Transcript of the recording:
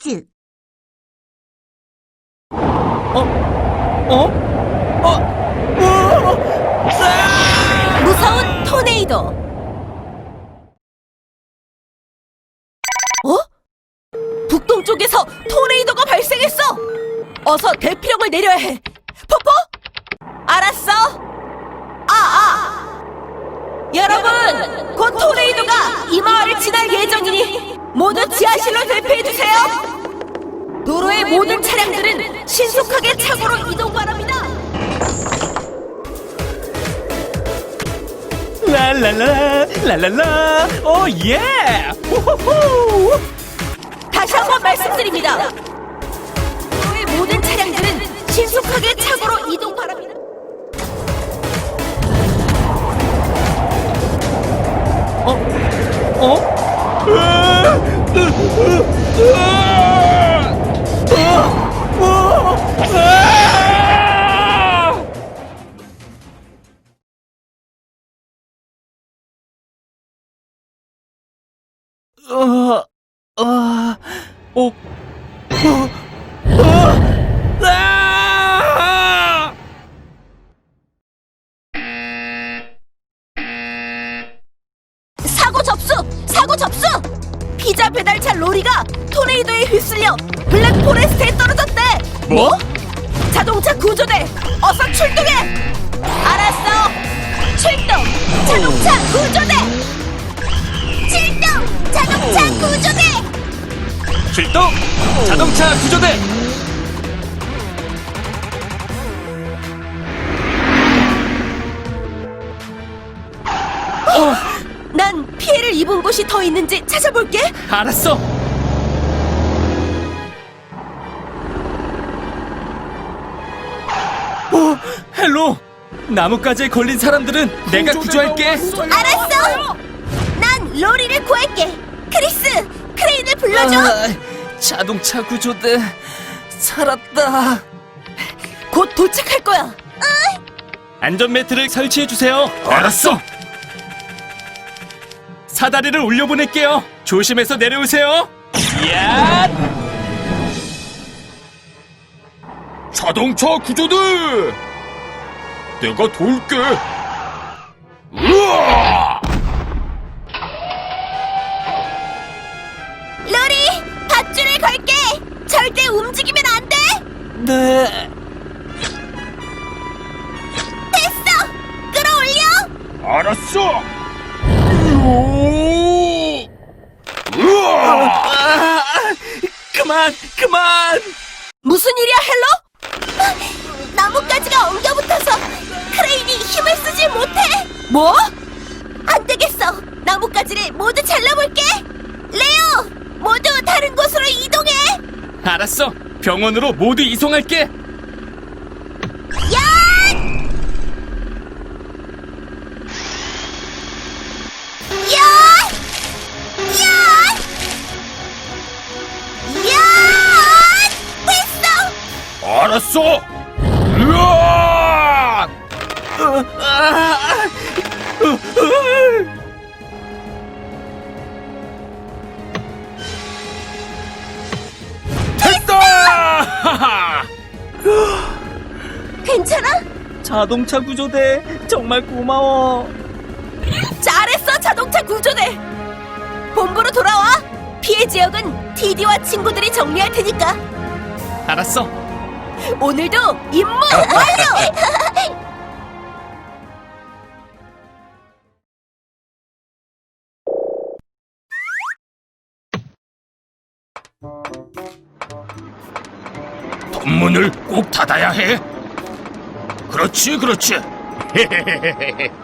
퀴즈. 어? 어? 어? 무서운 토네이도. 어? 북동쪽에서 토네이도가 발생했어. 어서 대피령을 내려야 해. 포포? 알았어. 아, 아. 여러분, 곧 토네이도가 이 마을을 지날 예정이니 모두 지하실로 대피해 주세요. 도로의 모든 차량들은 신속하게 차고로 이동 바랍니다. 랄랄라 랄랄라 오 예! 우후후! 다시 한 번 말씀드립니다. 도로의 모든 차량들은 신속하게 차고로 이동 바랍니다. 어? 어? 사고 접수! 사고 접수! 피자 배달차 로리가 토네이도에 휩쓸려 블랙 포레스트에 떨어졌대. 뭐? 자동차 구조대, 어서 출동해. 알았어. 출동. 자동차 구조대. 출동. 자동차 구조대. 출동! 자동차 구조대! 곳이 더 있는지 찾아볼게. 알았어! 오, 헬로! 나뭇가지에 걸린 사람들은 내가 구조할게! 알았어. 난 로리를 구할게. 크리스, 크레인을 불러줘. 아, 자동차 구조대 살았다. 곧 도착할 거야. 안전매트를 설치해 주세요. 알았어! 사다리를 올려보낼게요. 조심해서 내려오세요. 야! 자동차 구조대! 내가 도울게! 으아! 로리, 밧줄을 걸게. 절대 움직이면 안 돼. 네. 됐어. 끌어올려. 알았어! 아, 그만, 그만! 무슨 일이야, 헬로? 나뭇가지가 엉겨붙어서 크레인이 힘을 쓰지 못해. 뭐? 안 되겠어. 나뭇가지를 모두 잘라볼게. 레오, 모두 다른 곳으로 이동해. 알았어. 병원으로 모두 이송할게. 알았어! 으아! 됐다! 하하! 괜찮아? 자동차 구조대 정말 고마워. 잘했어, 자동차 구조대. 본부로 돌아와. 피해 지역은 디디와 친구들이 정리할 테니까 알았어. 오늘도 임무 완료. 덤문을 꼭 닫아야 해. 그렇지, 그렇지.